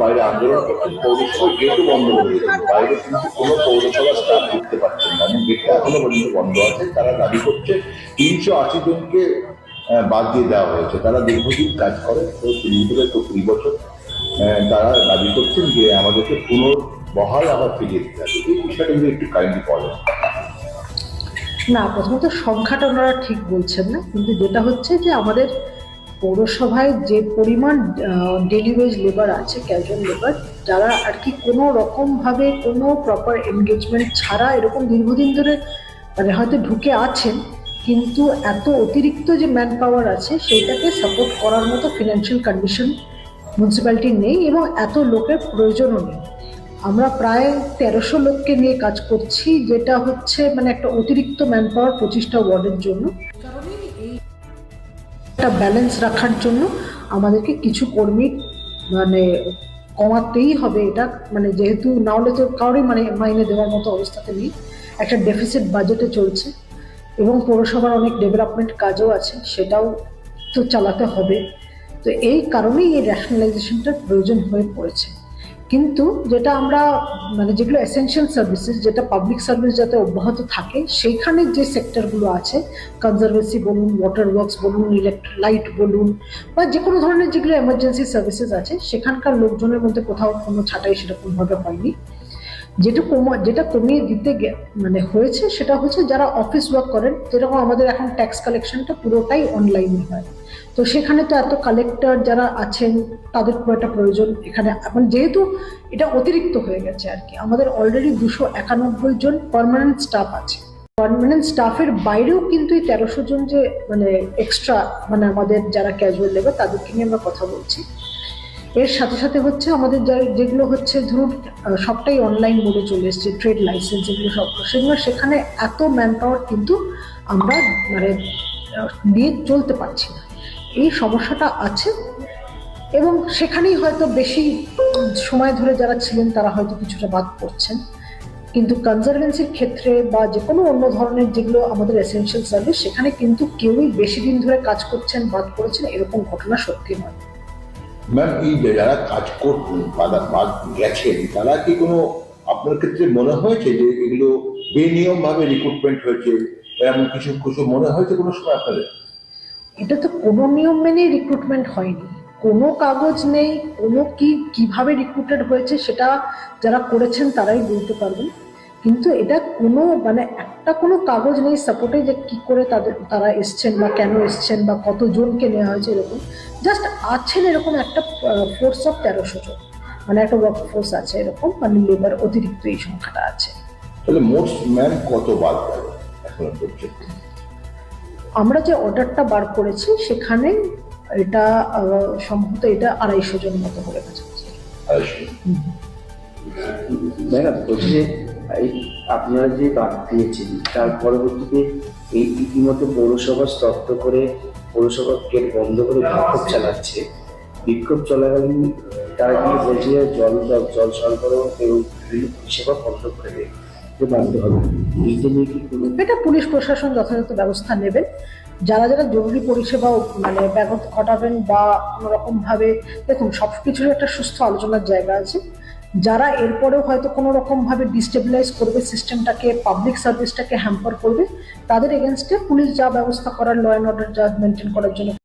বাইরে আন্দোলন বন্ধ করে বাইরে কিন্তু কোনো পৌরসভা স্টাফ পারছেন না। এবং বন্ধ আছে। তারা দাবি করছে, তিনশো আশি জনকে বাদ দিয়ে দেওয়া হয়েছে। তারা দীর্ঘদিন কাজ করে কুড়ি বছর তারা দাবি করছেন যে আমাদেরকে পুনর্বহাল আবার ফিরিয়ে দিতে হবে। এই বিষয়টা একটু কাইন্ডলি বলেন। না, প্রথমত সংখ্যাটা ওনারা ঠিক বলছেন না। কিন্তু যেটা হচ্ছে যে আমাদের পৌরসভায় যে পরিমাণ ডেলি ওয়েজ লেবার আছে ক্যাজুয়াল লেবার যারা আর কি কোনো রকমভাবে কোনো প্রপার এনগেজমেন্ট ছাড়া এরকম দীর্ঘদিন ধরে মানে হয়তো ঢুকে আছেন, কিন্তু এত অতিরিক্ত যে ম্যান পাওয়ার আছে, সেইটাকে সাপোর্ট করার মতো ফিনান্সিয়াল কন্ডিশন মিউনিসিপ্যালিটি নেই এবং এত লোকের প্রয়োজনও নেই। আমরা প্রায় তেরোশো লোককে নিয়ে কাজ করছি, যেটা হচ্ছে মানে একটা অতিরিক্ত ম্যান পাওয়ার পঁচিশটা ওয়ার্ডের জন্য। একটা ব্যালেন্স রাখার জন্য আমাদেরকে কিছু কর্মী মানে কমাতেই হবে এটা। মানে যেহেতু না হলে তো কারোরই মানে মাইনে দেওয়ার মতো অবস্থাতে নেই। একটা ডেফিসিট বাজেটে চলছে এবং পৌরসভার অনেক ডেভেলপমেন্ট কাজও আছে, সেটাও তো চালাতে হবে। তো এই কারণেই এই র্যাশনালাইজেশনটার প্রয়োজন হয়ে পড়েছে। কিন্তু যেটা আমরা মানে যেগুলো এসেনশিয়াল সার্ভিসেস যেটা পাবলিক সার্ভিস যাতে অব্যাহত থাকে, সেইখানে যে সেক্টরগুলো আছে কনজারভেন্সি বলুন ওয়াটার ওয়ার্কস বলুন ইলেকট্রোলাইট বলুন, বা যে কোনো ধরনের যেগুলো এমার্জেন্সি সার্ভিসেস আছে, সেখানকার লোকজনের মধ্যে কোথাও কোনো ছাটাই সেরকমভাবে হয়নি। যেটা কমা যেটা কমিয়ে দিতে মানে হয়েছে, সেটা হচ্ছে যারা অফিস ওয়ার্ক করেন যেরকম আমাদের এখন ট্যাক্স কালেকশনটা পুরোটাই অনলাইনে হয়। তো সেখানে তো এত কালেক্টর যারা আছেন, তাদের খুব একটা প্রয়োজন এখানে। এখন যেহেতু এটা অতিরিক্ত হয়ে গেছে আর কি, আমাদের অলরেডি দুশো একানব্বই জন পারমানেন্ট স্টাফ আছে। পারমানেন্ট স্টাফের বাইরেও কিন্তু এই তেরোশো জন যে মানে এক্সট্রা মানে আমাদের যারা ক্যাজুয়াল লেবার তাদেরকে নিয়ে আমরা কথা বলছি। এর সাথে সাথে হচ্ছে আমাদের যা যেগুলো হচ্ছে ধরুন সবটাই অনলাইন মোডে চলে এসছে ট্রেড লাইসেন্স যেগুলো সব। সেগুলো সেখানে এত ম্যান পাওয়ার কিন্তু আমরা মানে দিয়ে চলতে পারছি না। এই সমস্যাটা আছে এবং সেখানেই হয়তো বেশি সময় ধরে যারা ছিলেন তারা হয়তো কিছুটা বাদ পড়ছেন। কিন্তু কনজারভেন্সির ক্ষেত্রে বা যে কোনো অন্য ধরনের যেগুলো আমাদের এসেনশিয়াল সার্ভিস সেখানে কিন্তু কেউই বেশি দিন ধরে কাজ করছেন, বাদ পড়েছেন, এরকম ঘটনা সত্যি নয়। ম্যাম এই যারা কাজ করছেন বাদ গেছেন, তারা কি কোনো আপনার ক্ষেত্রে মনে হয়েছে যে এগুলো বেনিয়ম ভাবে রিক্রুটমেন্ট হয়েছে এমন কিছু কিছু মনে হয়েছে কোনো সময় আপনাদের? এটা তো কোনো নিয়ম মেনেই রিক্রুটমেন্ট হয়নি। কোনো কাগজ নেই, কোনো কি, কীভাবে রিক্রুটেড হয়েছে সেটা যারা করেছেন তারাই বলতে পারবেন। কিন্তু এটা কোনো মানে একটা কোনো কাগজ নেই সাপোর্টে যে কি করে তাদের তারা এসছেন বা কেন এসছেন বা কতজনকে নেওয়া হয়েছে এরকম। জাস্ট আছেন এরকম একটা ফোর্স অফ তেরোশো জন। মানে একটা ওয়ার্ক ফোর্স আছে এরকম মানে লেবার অতিরিক্ত এই সংখ্যাটা আছে। তাহলে মোট ম্যাম কত বাদ গেল এখনও পর্যন্ত আমরা যে অর্ডারটা বার করেছি সেখানে এটা সম্ভবত এটা আড়াইশো জন মতো হবে কাছাকাছি। আড়াইশো। ম্যাডাম বলছি যে এই আপনারা যে বাদ দিয়েছেন, তার পরবর্তীতে এই ইতিমধ্যে পৌরসভা স্তব্ধ করে পৌরসভা গেট বন্ধ করে বিক্ষোভ চালাচ্ছে। বিক্ষোভ চলাকালীন তারা গিয়ে বলছে যে জল জল সরবরাহ এবং বিভিন্ন পরিষেবা বন্ধ করে দেবে কি এটা পুলিশ প্রশাসন যথাযথ ব্যবস্থা নেবেন। যারা যারা জরুরি পরিষেবা মানে ব্যাঘাত ঘটাবেন বা কোনো রকম ভাবে দেখুন সব কিছুর একটা সুস্থ আলোচনার জায়গা আছে। যারা এরপরেও হয়তো কোনো রকম ভাবে ডিস্টেবিলাইজ করবে সিস্টেমটাকে পাবলিক সার্ভিসটাকে হ্যাম্পার করবে, তাদের এগেনস্টে পুলিশ যা ব্যবস্থা করার ল অ্যান্ড অর্ডার যা মেনটেন করার জন্য